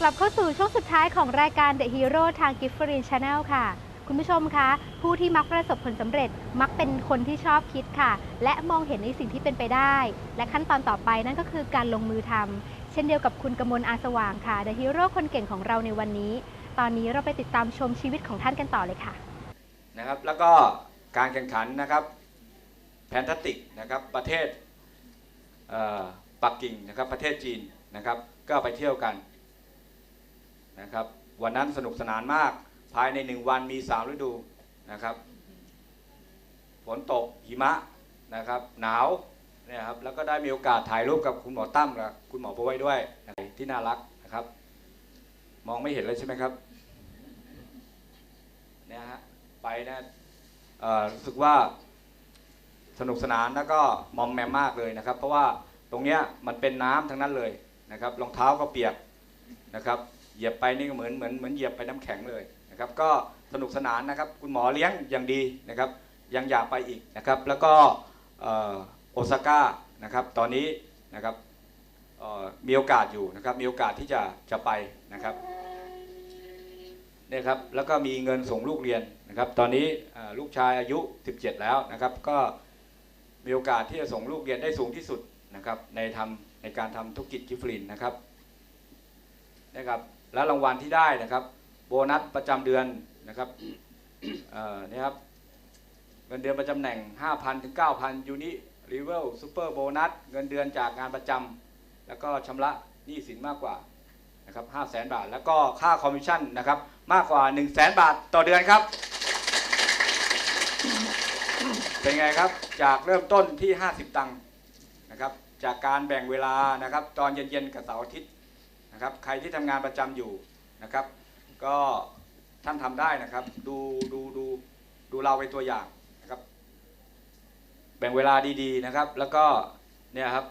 กลับเข้าสู่ช่วงสุดท้ายของรายการ The Hero ทาง Gift Green Channel ค่ะ คุณผู้ชมคะ ผู้ที่มักประสบผลสำเร็จมักเป็นคนที่ชอบคิดค่ะ และมองเห็นในสิ่งที่เป็นไปได้ และขั้นตอนต่อไปนั่นก็คือการลงมือทำเช่นเดียวกับคุณกมลอาสว่างค่ะ The Hero คนเก่งของเราในวันนี้ ตอนนี้เราไปติดตามชมชีวิตของท่านกันต่อเลยค่ะนะครับแล้วก็การแข่งขันนะครับแพนทัติกนะครับประเทศเอ่อปักกิ่งนะครับประเทศจีนนะครับก็ไปเที่ยวกัน นะครับ วันนั้นสนุกสนานมาก ภายในหนึ่งวันมี3ฤดูนะครับ ฝนตกหิมะนะครับ หนาวเนี่ยครับแล้วก็ได้มีโอกาสถ่ายรูปกับคุณหมอตั้มกับคุณหมอปวยด้วยที่น่ารักนะครับ มองไม่เห็นเลยใช่ไหมครับเนี่ยฮะไปนะรู้สึกว่าสนุกสนานแล้วก็มอมแมมมากเลยนะครับ เพราะว่าตรงเนี้ยมันเป็นน้ำทั้งนั้นเลยนะครับรองเท้าก็เปียกนะครับ เหยียบไปนี่ก็เหมือนเหมือนเหมือนเหยียบไปน้ำแข็งเลยนะครับก็สนุกสนานนะครับคุณหมอเลี้ยงอย่างดีนะครับยังอยากไปอีกนะครับแล้วก็โอซาก้านะครับตอนนี้นะครับมีโอกาสอยู่นะครับมีโอกาสที่จะจะไปนะครับนี่ครับแล้วก็มีเงินส่งลูกเรียนนะครับตอนนี้ลูกชายอายุ 17 แล้วนะครับก็มีโอกาสที่จะส่งลูกเรียนได้สูงที่สุดนะครับในทำในการทำธุรกิจกิฟฟลินนะครับนะครับ และรางวัลที่ได้นะครับ โบนัสประจำเดือนนะครับเอ่อนี่ครับเงินเดือนประจำแหน่ง 5,000ถึง9,000ยูนิรีเวลซูเปอร์โบนัสเงินเดือนจากงานประจำแล้วก็ชำระหนี้สินมากกว่านะครับ5 0 0แสนบาท แล้วก็ค่าคอมมิชชั่นนะครับมากกว่า 1 0 0 0 0แสนบาทต่อเดือนครับ เป็นไงครับจากเริ่มต้นที่ 50 ตังค์นะครับจากการแบ่งเวลานะครับตอนเย็นๆกับเสาร์อาทิตย์ นะครับใครที่ทำงานประจำอยู่นะครับ ก็ท่านทำได้นะครับ ดูดูดูดูเราเป็นตัวอย่างนะครับ แบ่งเวลาดีๆนะครับ แล้วก็เนี่ยครับ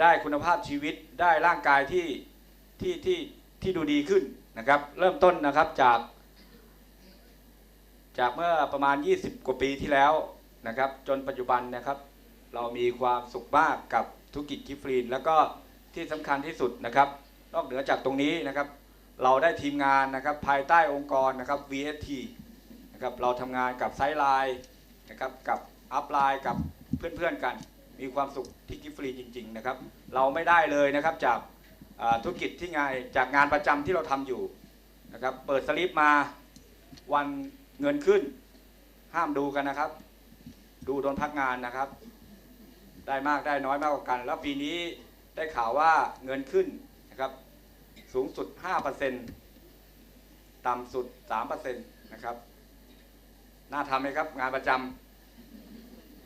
ได้คุณภาพชีวิตได้ร่างกายที่ที่ที่ที่ดูดีขึ้นนะครับ เริ่มต้นนะครับจาก จากเมื่อประมาณ 20 กว่าปีที่แล้วนะครับ จนปัจจุบันนะครับ เรามีความสุขมากกับธุรกิจกิฟฟรีนแล้วก็ ที่สำคัญที่สุดนะครับ นอกเหนือจากตรงนี้นะครับ เราได้ทีมงานนะครับภายใต้องค์กรนะครับ VST นะครับเราทำงานกับไซไลน์นะครับกับอัพไลน์กับเพื่อนๆกัน มีความสุขที่กิฟฟรีจริง ๆนะครับ เราไม่ได้เลยนะครับจากธุรกิจที่งานจากงานประจำที่เราทำอยู่นะครับเปิดสลิปมาวันเงินขึ้น ห้ามดูกันนะครับ ดูโดนพักงานนะครับ ได้มากได้น้อยมากกว่ากัน แล้วปีนี้ ได้ข่าวว่าเงินขึ้นนะครับสูงสุด 5%ต่ำสุด 3%นะครับน่าทำไหมครับ งานประจ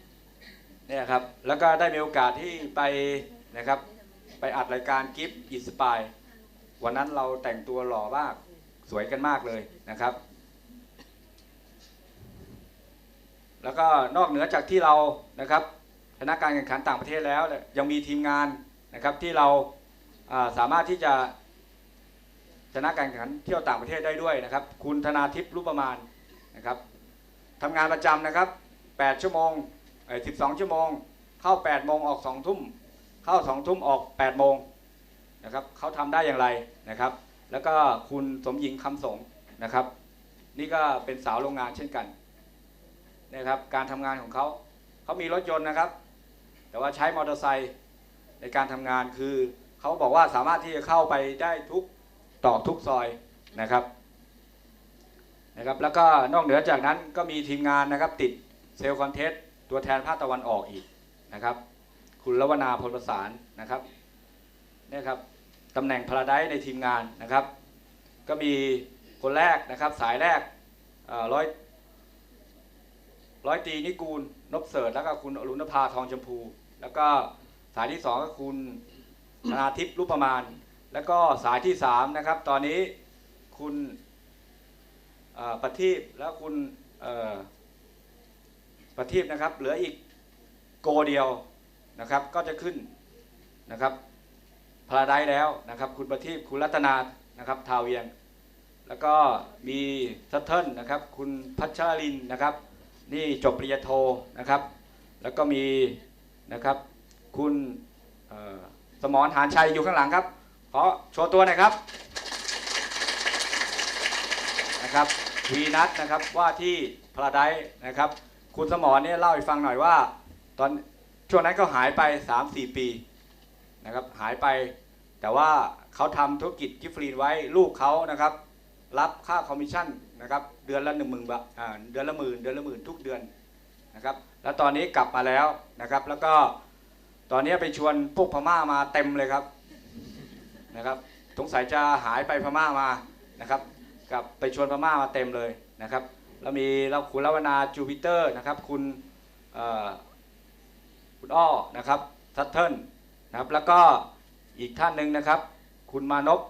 ำเนี่ยครับแล้วก็ได้มีโอกาสที่ไปนะครับไปอัดรายการกิฟต์อินสปายวันนั้นเราแต่งตัวหล่อมากสวยกันมากเลยนะครับ แล้วก็นอกเหนือจากที่เรานะครับชนะการแข่งขันต่างประเทศแล้ว ยังมีทีมงาน นะครับที่เราาสามารถที่จะชนะการแข่งขันเที่ยวต่างประเทศได้ด้วยนะครับ คุณธนาทิพย์รูปประมาณนะครับทำงานประจำนะครับ 8 ชั่วโมงเอ่อ12 ชั่วโมง เข้า 8 โมงออก 2 ทุ่ม เข้าสองทุ่มออก8ปดโมงนะครับเขาทำได้อย่างไรนะครับ แล้วก็คุณสมหญิงคำสงนะครับ นี่ก็เป็นสาวโรงงานเช่นกันนะครับ การทำงานของเขาเขามีรถยนต์นะครับ แต่ว่าใช้มอเตอร์ไซค์ ในการทำงานคือเขาบอกว่าสามารถที่จะเข้าไปได้ทุกตอกทุกซอยนะครับนะครับ แล้วก็นอกเหนือจากนั้นก็มีทีมงานนะครับ ติดเซลล์คอนเทสต์ตัวแทนภาคตะวันออกอีกนะครับ คุณลวนาพลประสานนะครับนี่ครับตำแหน่งพาราไดในทีมงานนะครับ ก็มีคนแรกนะครับ สายแรกร้อยร้อยตีนิกูลนบเสิร์ตแล้วก็คุณอรุณภาทองชมพู แล้วก็ สายที่สองก็คุณธนาทิพย์รูปประมาณ แล้วก็สายที่สามนะครับ ตอนนี้คุณประทีปแล้วคุณประทีปนะครับ เหลืออีกโกเดียวนะครับ ก็จะขึ้นนะครับพาราไดแล้วนะครับ คุณประทีปคุณรัตนานะครับทาวเวียง แล้วก็มีซัตเทิลนะครับ คุณพัชรลินนะครับ นี่จบปริญญาโทนะครับ แล้วก็มีนะครับ คุณสมรหานชัยอยู่ข้างหลังครับ ขอโชว์ตัวหน่อยครับนะครับวีนัทนะครับว่าที่พาราไดนะครับ คุณสมรเนี่ยเล่าให้ฟังหน่อยว่า ตอนช่วงนั้นก็หายไป 3-4 ปีนะครับหายไป แต่ว่าเขาทำธุรกิจกิฟรีนไว้ลูกเขานะครับ รับค่าคอมมิชชั่นนะครับเดือนละหนึ่งหมื่นบาทเดือนละหมื่นเดือนละหมื่นทุกเดือนนะครับ แล้วตอนนี้กลับมาแล้วนะครับ แล้วก็ ตอนนี้ไปชวนพวกพม่ามาเต็มเลยครับนะครับสงสัยจะหายไปพม่ามานะครับกับไปชวนพม่ามาเต็มเลยนะครับแล้วมีเราคุณลวนาจูปิเตอร์นะครับคุณคุณอ้อนะครับซัตเทิลนะครับแล้วก็อีกท่านหนึ่งนะครับ คุณมานพ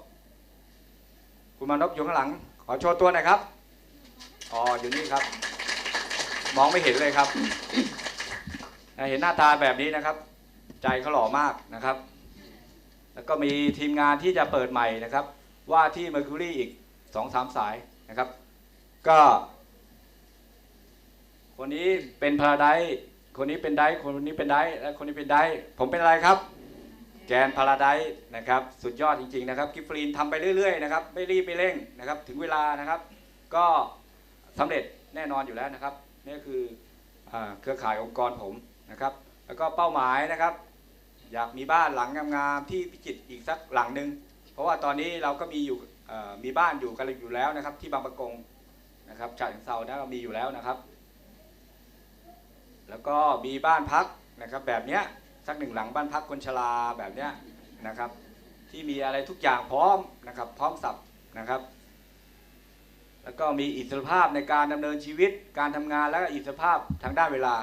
คุณมานพอยู่ข้างหลัง ขอโชว์ตัวหน่อยครับอ๋ออยู่นี่ครับ มองไม่เห็นเลยครับ เห็นหน้าตาแบบนี้นะครับ ใจเขาหล่อมากนะครับ แล้วก็มีทีมงานที่จะเปิดใหม่นะครับ ว่าที่ Mercury อีกสองสามสายนะครับ ก็คนนี้เป็นพาราไดคนนี้เป็นไดคนนี้เป็นไดและคนนี้เป็นไดผมเป็นอะไรครับ แกนพาราไดนะครับ สุดยอดจริง ๆ นะครับ กิฟฟรีนทำไปเรื่อย ๆ นะครับ ไม่รีบไม่เร่งนะครับ ถึงเวลานะครับ ก็สำเร็จแน่นอนอยู่แล้วนะครับ นี่คือเครือข่ายองค์กรผมนะครับ แล้วก็เป้าหมายนะครับ อยากมีบ้านหลังงามๆที่พิจิตรอีกสักหลังหนึ่งเพราะว่าตอนนี้เราก็มีอยู่มีบ้านอยู่กันอยู่แล้วนะครับ ที่บางประกงนะครับฉะเชิงเซานะก็มีอยู่แล้วนะครับ แล้วก็มีบ้านพักนะครับ แบบเนี้ยสักหนึ่งหลังบ้านพักคนชราแบบเนี้ยนะครับ ที่มีอะไรทุกอย่างพร้อมนะครับ พร้อมสับนะครับ แล้วก็มีอิสรภาพในการดำเนินชีวิตการทำงานและก็อิสรภาพทางด้านเวลา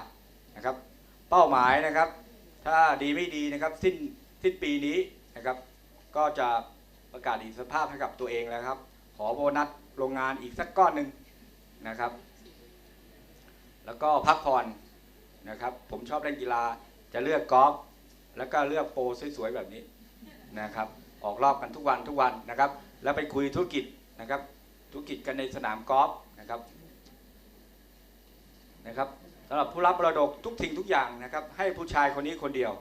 นะครับ เป้าหมายนะครับ ถ้าดีไม่ดีนะครับสิ้นสิ้นปีนี้นะครับ ก็จะประกาศอิสรภาพให้กับตัวเองแล้วครับ ขอโบนัสโรงงานอีกสักก้อนหนึ่งนะครับ แล้วก็พักผ่อนนะครับ ผมชอบเล่นกีฬาจะเลือกกอล์ฟแล้วก็เลือกโปรสวยๆแบบนี้นะครับ ออกรอบกันทุกวันทุกวันนะครับ แล้วไปคุยธุรกิจนะครับ ธุรกิจกันในสนามกอล์ฟนะครับนะครับ สำหรับผู้รับมรดกทุกสิ่งทุกอย่างนะครับ ให้ผู้ชายคนนี้คนเดียว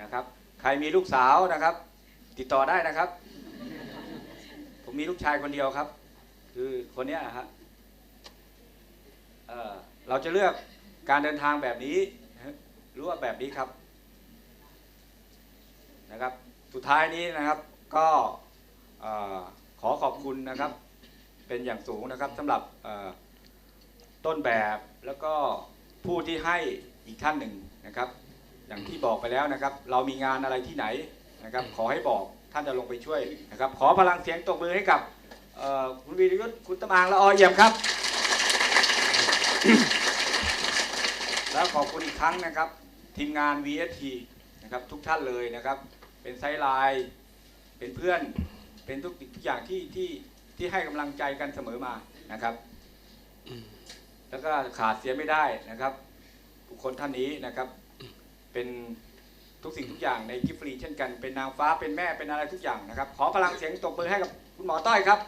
นะครับ ใครมีลูกสาวนะครับ ติดต่อได้นะครับ ผมมีลูกชายคนเดียวครับ คือคนนี้ฮะเเราจะเลือกการเดินทางแบบนี้หรือว่าแบบนี้ครับนะครับ สุดท้ายนี้นะครับก็ขอขอบคุณนะครับ เป็นอย่างสูงนะครับสำหรับต้นแบบแล้วก็ ผู้ที่ให้อีกท่านหนึ่งนะครับ อย่างที่บอกไปแล้วนะครับ เรามีงานอะไรที่ไหนนะครับ ขอให้บอกท่านจะลงไปช่วยนะครับ ขอพลังเสียงตบมือให้กับเอ่อคุณวีรยุทธ์คุณตะมางและออเยี่ยมครับ แล้วขอบคุณอีกครั้งนะครับ ทีมงาน VST นะครับทุกท่านเลยนะครับ เป็นไซด์ไลน์เป็นเพื่อนเป็นทุกทุกอย่างที่ที่ที่ให้กำลังใจกันเสมอมานะครับ แล้วก็ขาดเสียไม่ได้นะครับ บุคคลท่านนี้นะครับ เป็นทุกสิ่งทุกอย่างในกิฟฟรีเช่นกัน เป็นนางฟ้าเป็นแม่เป็นอะไรทุกอย่างนะครับ ขอพลังเสียงตบมือให้กับคุณหมอต้อยครับ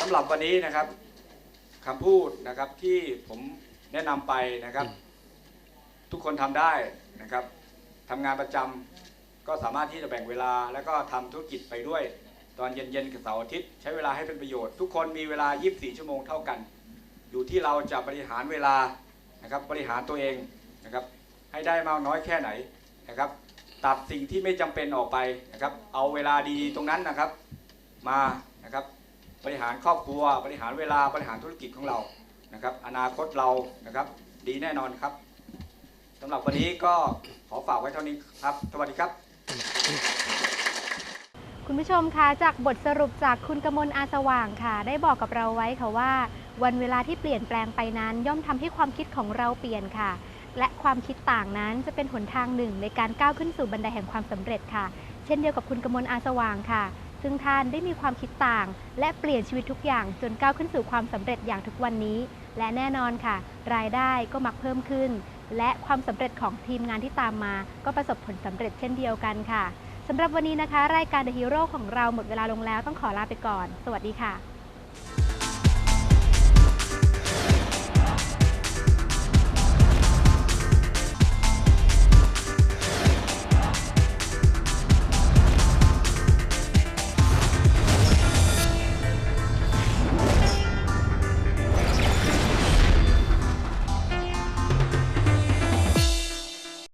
สำหรับวันนี้นะครับคำพูดนะครับที่ผมแนะนำไปนะครับ ทุกคนทำได้นะครับทำงานประจำก็สามารถที่จะแบ่งเวลา แล้วก็ทำธุรกิจไปด้วย ตอนเย็นๆกับเสาร์อาทิตย์ ใช้เวลาให้เป็นประโยชน์ ทุกคนมีเวลา 24 ชั่วโมงเท่ากัน อยู่ที่เราจะบริหารเวลานะครับบริหารตัวเองนะครับให้ได้มากน้อยแค่ไหนนะครับ ตัดสิ่งที่ไม่จำเป็นออกไปนะครับ เอาเวลาดีๆตรงนั้นนะครับ มานะครับบริหารครอบครัว บริหารเวลาบริหารธุรกิจของเรานะครับ อนาคตเรานะครับ ดีแน่นอนครับสำหรับวันนี้ก็ขอฝากไว้เท่านี้ครับ สวัสดีครับ คุณผู้ชมคะจากบทสรุปจากคุณกมลอาสว่างค่ะ ได้บอกกับเราไว้ค่ะว่า วันเวลาที่เปลี่ยนแปลงไปนั้น ย่อมทำให้ความคิดของเราเปลี่ยนค่ะ และความคิดต่างนั้นจะเป็นหนทางหนึ่งในการก้าวขึ้นสู่บันไดแห่งความสำเร็จค่ะ เช่นเดียวกับคุณกมลอาสว่างค่ะ ซึ่งท่านได้มีความคิดต่าง และเปลี่ยนชีวิตทุกอย่างจนก้าวขึ้นสู่ความสำเร็จอย่างทุกวันนี้ และแน่นอนค่ะ รายได้ก็มักเพิ่มขึ้น และความสำเร็จของทีมงานที่ตามมา ก็ประสบผลสำเร็จเช่นเดียวกันค่ะ สำหรับวันนี้นะคะ รายการ The Hero ของเราหมดเวลาลงแล้วต้องขอลาไปก่อน สวัสดีค่ะ